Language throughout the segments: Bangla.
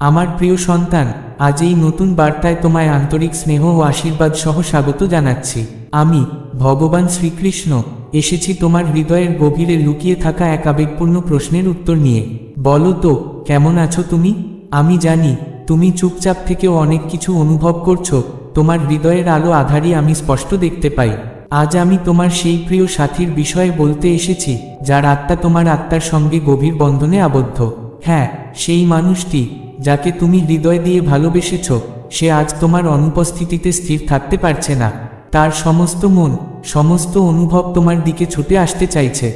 আমার প্রিয় সন্তান, আজ এই নতুন বার্তায় তোমায় আন্তরিক স্নেহ ও আশীর্বাদ সহ স্বাগত জানাচ্ছি। আমি, ভগবান শ্রীকৃষ্ণ, এসেছি তোমার হৃদয়ের গভীরে লুকিয়ে থাকা এক আবেগপূর্ণ প্রশ্নের উত্তর নিয়ে। বলো তো, কেমন আছো তুমি? আমি জানি, তুমি চুপচাপ থেকেও অনেক কিছু অনুভব করছ, তোমার হৃদয়ের আলো আধারই আমি স্পষ্ট দেখতে পাই। আজ আমি তোমার সেই প্রিয় সাথীর বিষয়ে বলতে এসেছি, যার আত্মা তোমার আত্মার সঙ্গে গভীর বন্ধনে আবদ্ধ। হ্যাঁ সেই মানুষটি যাকে তুমি হৃদয় দিয়ে ভালোবেসেছ, সে আজ তোমার অনুপস্থিতিতে স্থির থাকতে পারছে না। তার সমস্ত মন, সমস্ত অনুভব তোমার দিকে ছুটে আসতে চাইছে।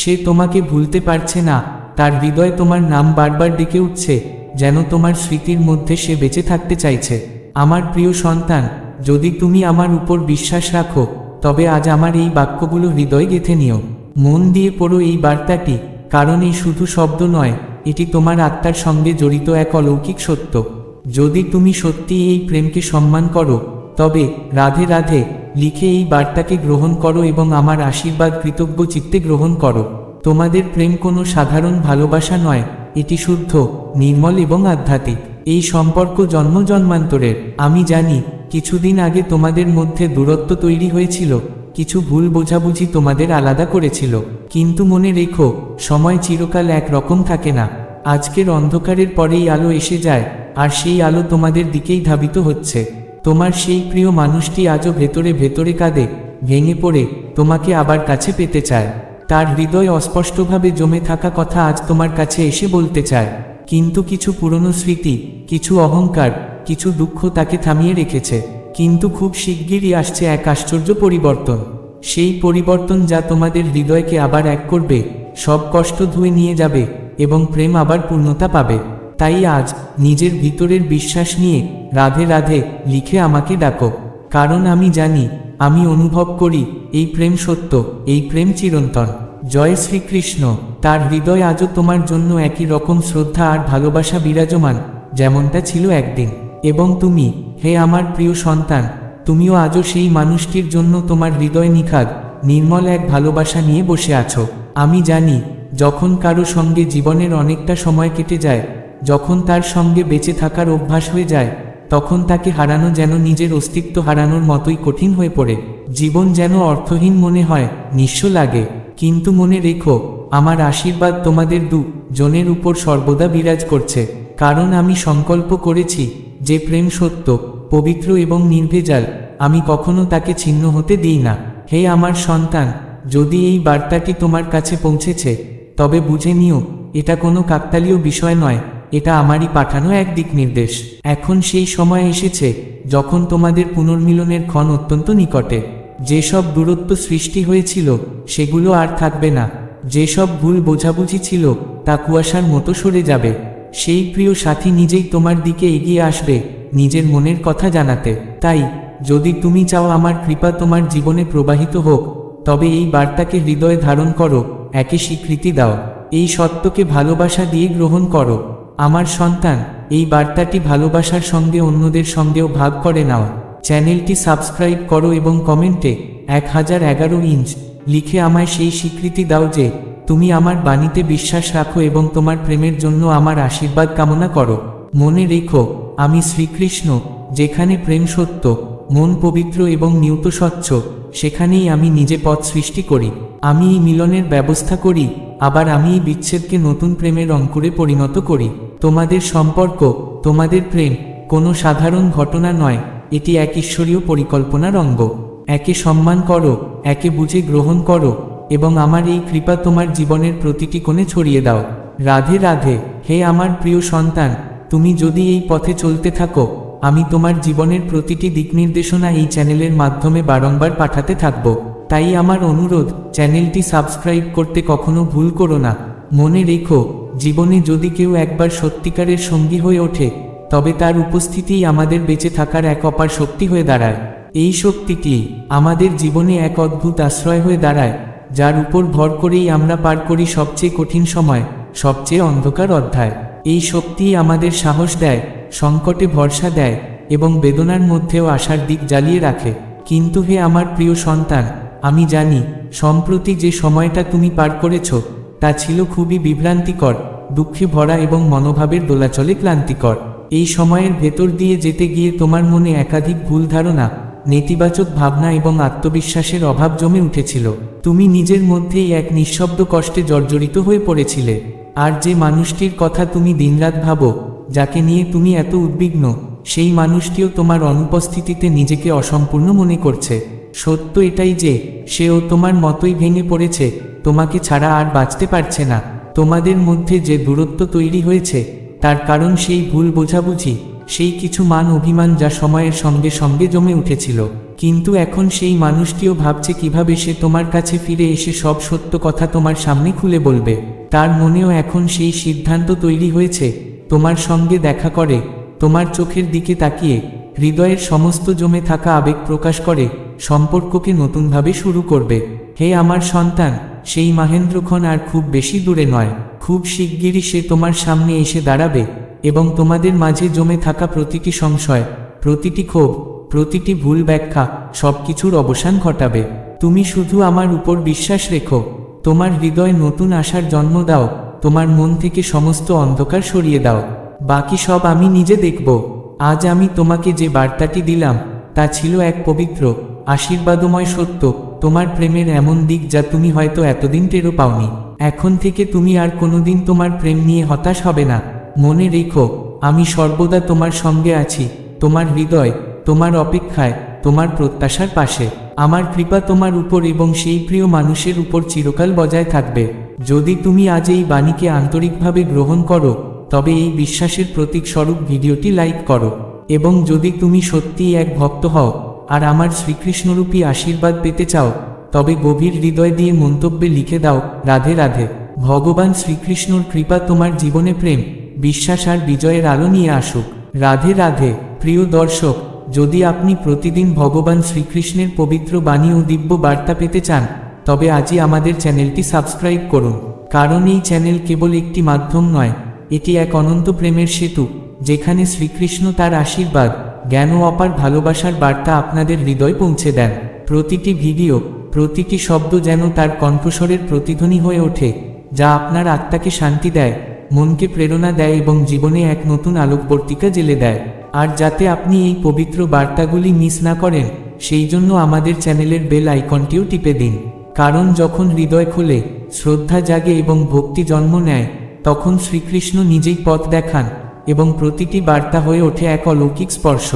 সে তোমাকে ভুলতে পারছে না, তার হৃদয় তোমার নাম বারবার ডেকে উঠছে, যেন তোমার স্মৃতির মধ্যে সে বেঁচে থাকতে চাইছে। আমার প্রিয় সন্তান, যদি তুমি আমার উপর বিশ্বাস রাখো, তবে আজ আমার এই বাক্যগুলো হৃদয় গেথে নিও। মন দিয়ে পড়ো এই বার্তাটি, কারণ এই শুধু শব্দ নয় এটি তোমার আত্মার সঙ্গে জড়িত এক অলৌকিক সত্য। যদি তুমি সত্যি এই প্রেমকে সম্মান করো, তবে রাধে রাধে লিখে এই বার্তাকে গ্রহণ করো এবং আমার আশীর্বাদ কৃতজ্ঞ চিত্তে গ্রহণ করো। তোমাদের প্রেম কোনো সাধারণ ভালোবাসা নয়, এটি শুদ্ধ, নির্মল এবং আধ্যাত্মিক। এই সম্পর্ক জন্ম জন্মান্তরের। আমি জানি, কিছুদিন আগে তোমাদের মধ্যে দূরত্ব তৈরি হয়েছিল। কিছু ভুল বোঝাবুঝি তোমাদের আলাদা করেছিল। কিন্তু মনে রেখো, সময় চিরকাল এক রকম থাকে না। আজকের অন্ধকারের পরেই আলো এসে যায়, আর সেই আলো তোমাদের দিকেই ধাবিত হচ্ছে। তোমার সেই প্রিয় মানুষটি আজও ভেতরে ভেতরে কাঁদে, ভেঙে পড়ে, তোমাকে আবার কাছে পেতে চায়। তার হৃদয় অস্পষ্টভাবে জমে থাকা কথা আজ তোমার কাছে এসে বলতে চায়। কিন্তু কিছু পুরনো স্মৃতি, কিছু অহংকার, কিছু দুঃখ তাকে থামিয়ে রেখেছে। কিন্তু খুব শিগগিরই আসছে এক আশ্চর্য পরিবর্তন। সেই পরিবর্তন যা তোমাদের হৃদয়কে আবার এক করবে, সব কষ্ট ধুয়ে নিয়ে যাবে এবং প্রেম আবার পূর্ণতা পাবে। তাই আজ নিজের ভিতরের বিশ্বাস নিয়ে রাধে রাধে লিখে আমাকে ডাকো। কারণ আমি জানি, আমি অনুভব করি, এই প্রেম সত্য, এই প্রেম চিরন্তন। জয় শ্রীকৃষ্ণ, তার হৃদয় আজও তোমার জন্য একই রকম শ্রদ্ধা আর ভালোবাসা বিরাজমান, যেমনটা ছিল একদিন। এবং তুমি, হে আমার প্রিয় সন্তান, তুমিও আজও সেই মানুষটির জন্য তোমার হৃদয় নিখাদ, নির্মল এক ভালোবাসা নিয়ে বসে আছো। আমি জানি, যখন কারও সঙ্গে জীবনের অনেকটা সময় কেটে যায়, যখন তার সঙ্গে বেঁচে থাকার অভ্যাস হয়ে যায়, তখন তাকে হারানো যেন নিজের অস্তিত্ব হারানোর মতোই কঠিন হয়ে পড়ে। জীবন যেন অর্থহীন মনে হয়, নিঃস্ব লাগে। কিন্তু মনে রেখো, আমার আশীর্বাদ তোমাদের দু জনের উপর সর্বদা বিরাজ করছে। কারণ আমি সংকল্প করেছি যে প্রেম সত্য, পবিত্র এবং নির্ভেজাল, আমি কখনো তাকে ছিন্ন হতে দিই না। হে আমার সন্তান, যদি এই বার্তাটি তোমার কাছে পৌঁছেছে, তবে বুঝে নিও, এটা কোনো কাকতালীয় বিষয় নয়, এটা আমারই পাঠানো এক দিক নির্দেশ। এখন সেই সময় এসেছে, যখন তোমাদের পুনর্মিলনের ক্ষণ অত্যন্ত নিকটে। যেসব দূরত্ব সৃষ্টি হয়েছিল, সেগুলো আর থাকবে না। যেসব ভুল বোঝাবুঝি ছিল, তা কুয়াশার মতো সরে যাবে। সেই প্রিয় সাথী নিজেই তোমার দিকে এগিয়ে আসবে, নিজের মনের কথা জানাতে। তাই, যদি তুমি চাও আমার কৃপা তোমার জীবনে প্রবাহিত হোক, তবে এই বার্তাকে হৃদয়ে ধারণ করো, একে স্বীকৃতি দাও। এই সত্যকে ভালোবাসা দিয়ে গ্রহণ করো। আমার সন্তান, এই বার্তাটি ভালোবাসার সঙ্গে অন্যদের সঙ্গেও ভাগ করে নাও। চ্যানেলটি সাবস্ক্রাইব করো এবং কমেন্টে, এক হাজার এগারো ইঞ্চ, লিখে আমায় সেই স্বীকৃতি দাও যে তুমি আমার বাণীতে বিশ্বাস রাখো এবং তোমার প্রেমের জন্য আমার আশীর্বাদ কামনা করো। মনে রেখো, আমি শ্রীকৃষ্ণ, যেখানে প্রেম সত্য, মন পবিত্র এবং নিয়ত স্বচ্ছ, সেখানেই আমি নিজে পথ সৃষ্টি করি। আমি এই মিলনের ব্যবস্থা করি, আবার আমি এই বিচ্ছেদকে নতুন প্রেমের অঙ্কুরে পরিণত করি। তোমাদের সম্পর্ক, তোমাদের প্রেম, কোনো সাধারণ ঘটনা নয়, এটি এক ঈশ্বরীয় পরিকল্পনার অঙ্গ। একে সম্মান করো, একে বুঝে গ্রহণ করো এবং আমার এই কৃপা তোমার জীবনের প্রতিটি কোণে ছড়িয়ে দাও। রাধে রাধে, হে আমার প্রিয় সন্তান, তুমি যদি এই পথে চলতে থাকো, আমি তোমার জীবনের প্রতিটি দিক নির্দেশনা এই চ্যানেলের মাধ্যমে বারংবার পাঠাতে থাকব। তাই আমার অনুরোধ, চ্যানেলটি সাবস্ক্রাইব করতে কখনো ভুল করো না। মনে রেখো, জীবনে যদি কেউ একবার সত্যিকারের সঙ্গী হয়ে ওঠে, তবে তার উপস্থিতিই আমাদের বেঁচে থাকার এক অপার শক্তি হয়ে দাঁড়ায়। এই শক্তিটি আমাদের জীবনে এক অদ্ভুত আশ্রয় হয়ে দাঁড়ায়। যার উপর ভর করেই আমরা পার করি সবচেয়ে কঠিন সময়, সবচেয়ে অন্ধকার অধ্যায়। এই শক্তিই আমাদের সাহস দেয়, সংকটে ভরসা দেয় এবং বেদনার মধ্যেও আশার দিক জ্বালিয়ে রাখে। কিন্তু হে আমার প্রিয় সন্তান, আমি জানি, সম্প্রতি যে সময়টা তুমি পার করেছ, তা ছিল খুবই বিভ্রান্তিকর, দুঃখে ভরা এবং মনোভাবের দোলাচলে ক্লান্তিকর। এই সময়ের ভেতর দিয়ে যেতে গিয়ে তোমার মনে একাধিক ভুল ধারণা নেতিবাচক ভাবনা এবং আত্মবিশ্বাসের অভাব জমে উঠেছিল। তুমি নিজের মধ্যেই এক নিঃশব্দ কষ্টে জর্জরিত হয়ে পড়েছিলে। আর যে মানুষটির কথা তুমি দিনরাত ভাবো, যাকে নিয়ে তুমি এত উদ্বিগ্ন, সেই মানুষটিও তোমার অনুপস্থিতিতে নিজেকে অসম্পূর্ণ মনে করছে। সত্য এটাই যে, সেও তোমার মতোই ভেঙে পড়েছে, তোমাকে ছাড়া আর বাঁচতে পারছে না। তোমাদের মধ্যে যে দূরত্ব তৈরি হয়েছে, তার কারণ সেই ভুল বোঝাবুঝি সেই কিছু মান অভিমান যা সময়ের সঙ্গে সঙ্গে জমে উঠেছিল। কিন্তু এখন সেই মানুষটিও ভাবছে কীভাবে সে তোমার কাছে ফিরে এসে সব সত্য কথা তোমার সামনে খুলে বলবে। তার মনেও এখন সেই সিদ্ধান্ত তৈরি হয়েছে। তোমার সঙ্গে দেখা করে, তোমার চোখের দিকে তাকিয়ে, হৃদয়ের সমস্ত জমে থাকা আবেগ প্রকাশ করে, সম্পর্ককে নতুনভাবে শুরু করবে। হে আমার সন্তান, সেই মাহেন্দ্রক্ষণ আর খুব বেশি দূরে নয়। খুব শিগগিরই সে তোমার সামনে এসে দাঁড়াবে। এবং তোমাদের মাঝে জমে থাকা প্রতিটি সংশয়, প্রতিটি ক্ষোভ, প্রতিটি ভুল ব্যাখ্যা সব কিছুর অবসান ঘটাবে। তুমি শুধু আমার উপর বিশ্বাস রেখো। তোমার হৃদয় নতুন আশার জন্ম দাও। তোমার মন থেকে সমস্ত অন্ধকার সরিয়ে দাও। বাকি সব আমি নিজে দেখব। আজ আমি তোমাকে যে বার্তাটি দিলাম, তা ছিল এক পবিত্র, আশীর্বাদময় সত্য। তোমার প্রেমের এমন দিক যা তুমি হয়তো এতদিন টেরও পাওনি। এখন থেকে তুমি আর কোনোদিন তোমার প্রেম নিয়ে হতাশ হবে না। মনে রেখো, আমি সর্বদা তোমার সঙ্গে আছি, তোমার হৃদয়, তোমার অপেক্ষায়, তোমার প্রত্যাশার পাশে। আমার কৃপা তোমার উপর এবং সেই প্রিয় মানুষের উপর চিরকাল বজায় থাকবে। যদি তুমি আজ এই বাণীকে আন্তরিকভাবে গ্রহণ করো, তবে এই বিশ্বাসের প্রতীক স্বরূপ ভিডিওটি লাইক করো। এবং যদি তুমি সত্যিই এক ভক্ত হও, আর আমার শ্রীকৃষ্ণরূপী আশীর্বাদ পেতে চাও, তবে গভীর হৃদয় দিয়ে মন্তব্যে লিখে দাও, রাধে রাধে। ভগবান শ্রীকৃষ্ণর কৃপা তোমার জীবনে প্রেম। বিশ্বাস আর বিজয়ের আলো নিয়ে আসুক। রাধে রাধে, প্রিয় দর্শক, যদি আপনি প্রতিদিন ভগবান শ্রীকৃষ্ণের পবিত্র বাণী ও দিব্য বার্তা পেতে চান, তবে আজই আমাদের চ্যানেলটি সাবস্ক্রাইব করুন। কারণ এই চ্যানেল কেবল একটি মাধ্যম নয়, এটি এক অনন্ত প্রেমের সেতু, যেখানে শ্রীকৃষ্ণ তার আশীর্বাদ, জ্ঞান ও অপার ভালোবাসার বার্তা আপনাদের হৃদয় পৌঁছে দেন। প্রতিটি ভিডিও, প্রতিটি শব্দ যেন তার কণ্ঠস্বরের প্রতিধ্বনি হয়ে ওঠে, যা আপনার আত্মাকে শান্তি দেয় মনকে প্রেরণা দেয় এবং জীবনে এক নতুন আলোকবর্তিকা জেলে দেয়। আর যাতে আপনি এই পবিত্র বার্তাগুলি মিস না করেন, সেই জন্য আমাদের চ্যানেলের বেল আইকনটিও টিপে দিন। কারণ যখন হৃদয় খোলে, শ্রদ্ধা জাগে এবং ভক্তি জন্ম নেয়, তখন শ্রীকৃষ্ণ নিজেই পথ দেখান এবং প্রতিটি বার্তা হয়ে ওঠে এক অলৌকিক স্পর্শ।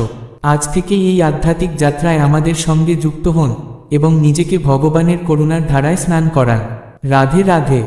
আজ থেকেই এই আধ্যাত্মিক যাত্রায় আমাদের সঙ্গে যুক্ত হন এবং নিজেকে ভগবানের করুণার ধারায় স্নান করান। রাধে রাধে।